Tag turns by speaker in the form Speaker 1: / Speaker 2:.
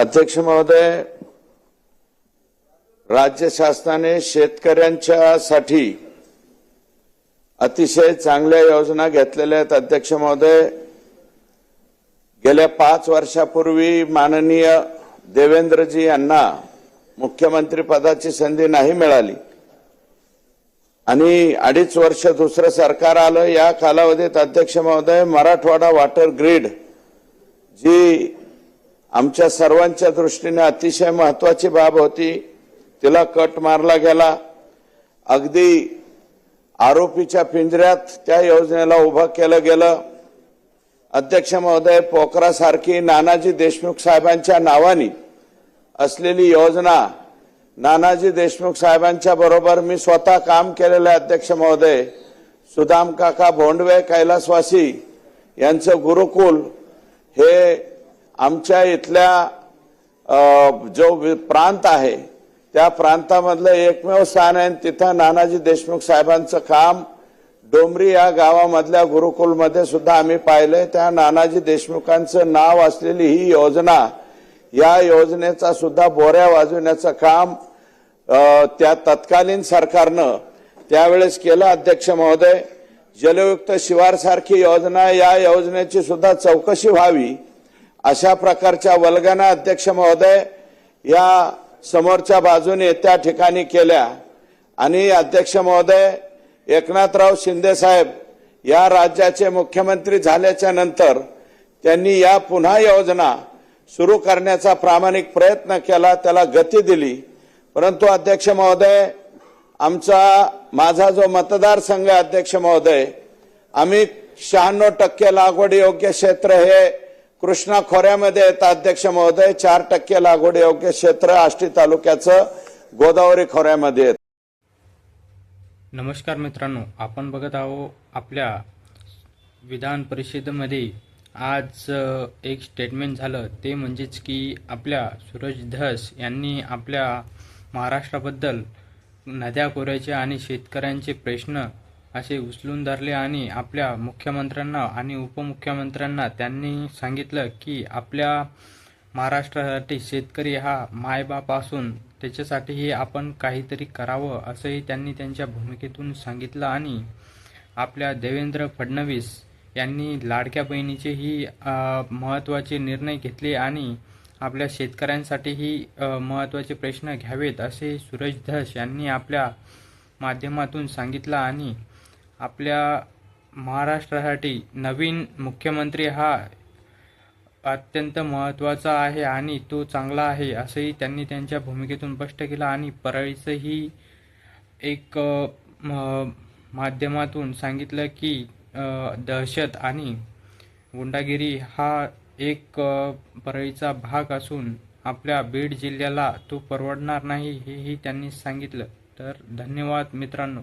Speaker 1: अध्यक्ष महोदय राज्य शासनाने शेतकऱ्यांच्यासाठी अतिशय चांगल्या योजना घेतलेल्या आहेत अध्यक्ष महोदय. गेल्या पाच वर्षापूर्वी माननीय देवेंद्रजी यांना मुख्यमंत्री पदाची संधी नाही मिळाली. आणि अडीच वर्ष दुसरं सरकार आलं या कालावधीत अध्यक्ष महोदय मराठवाडा वॉटर ग्रीड जी आमच्या सर्वांच्या दृष्टीने अतिशय महत्वाची बाब होती. तिला कट मारला गेला. अगदी आरोपीच्या पिंजऱ्यात त्या योजनेला उभं केलं गेलं. अध्यक्ष महोदय पोखरासारखी नानाजी देशमुख साहेबांच्या नावानी असलेली योजना नानाजी देशमुख साहेबांच्या बरोबर मी स्वतः काम केलेलं आहे अध्यक्ष महोदय. सुदाम काका भोंडवे कैलासवासी यांचं गुरुकुल हे आमच्या इथल्या जो प्रांत आहे त्या प्रांतामधलं एकमेव स्थान आहे आणि तिथं नानाजी देशमुख साहेबांचं काम डोंबरी या गावामधल्या गुरुकुलमध्ये सुद्धा आम्ही पाहिलंय. त्या नानाजी देशमुखांचं नाव असलेली ही योजना या योजनेचा सुद्धा बोऱ्या वाजवण्याचं काम त्या तत्कालीन सरकारनं त्यावेळेस केलं. अध्यक्ष महोदय जलयुक्त शिवारसारखी योजना या योजनेची सुद्धा चौकशी व्हावी. अशा प्रकारच्या वल्गना अध्यक्ष महोदय या समोरच्या बाजूने त्या ठिकाणी केल्या. आणि अध्यक्ष महोदय एकनाथराव शिंदे साहेब या राज्याचे मुख्यमंत्री झाल्याच्यानंतर त्यांनी या पुन्हा योजना सुरू करण्याचा प्रामाणिक प्रयत्न केला त्याला गती दिली. परंतु अध्यक्ष महोदय आमचा माझा जो मतदारसंघ आहे अध्यक्ष महोदय आम्ही शहाण्णव टक्के लागवड योग्य क्षेत्र हे कृष्णा खोऱ्यामध्ये येतं अध्यक्ष महोदय. चार टक्के लागवड योग्य क्षेत्र आष्टी तालुक्याचं गोदावरी खोऱ्यामध्ये येतं.
Speaker 2: नमस्कार मित्रांनो आपण बघत आहो आपल्या विधान परिषदेमध्ये आज एक स्टेटमेंट झालं. ते म्हणजेच की आपल्या सूरज धस यांनी आपल्या महाराष्ट्राबद्दल नद्या कोऱ्याचे आणि शेतकऱ्यांचे प्रश्न असे उचलून धरले आणि आपल्या मुख्यमंत्र्यांना आणि उपमुख्यमंत्र्यांना त्यांनी सांगितलं की आपल्या महाराष्ट्रासाठी शेतकरी हा मायबाप असून त्याच्यासाठीही आपण काहीतरी करावं असंही त्यांनी त्यांच्या भूमिकेतून सांगितलं. आणि आपल्या देवेंद्र फडणवीस यांनी लाडक्या बहिणीचेही महत्त्वाचे निर्णय घेतले आणि आपल्या शेतकऱ्यांसाठीही महत्त्वाचे प्रश्न घ्यावेत असे सुरेश धस यांनी आपल्या माध्यमातून सांगितलं. आणि आपल्या महाराष्ट्रासाठी नवीन मुख्यमंत्री हा अत्यंत महत्त्वाचा आहे आणि तो चांगला आहे असंही त्यांनी त्यांच्या भूमिकेतून स्पष्ट केलं. आणि परळीचंही एक म- माध्यमातून सांगितलं की दहशत आणि गुंडागिरी हा एक परळीचा भाग असून आपल्या बीड जिल्ह्याला तो परवडणार नाही हेही त्यांनी सांगितलं. तर धन्यवाद मित्रांनो.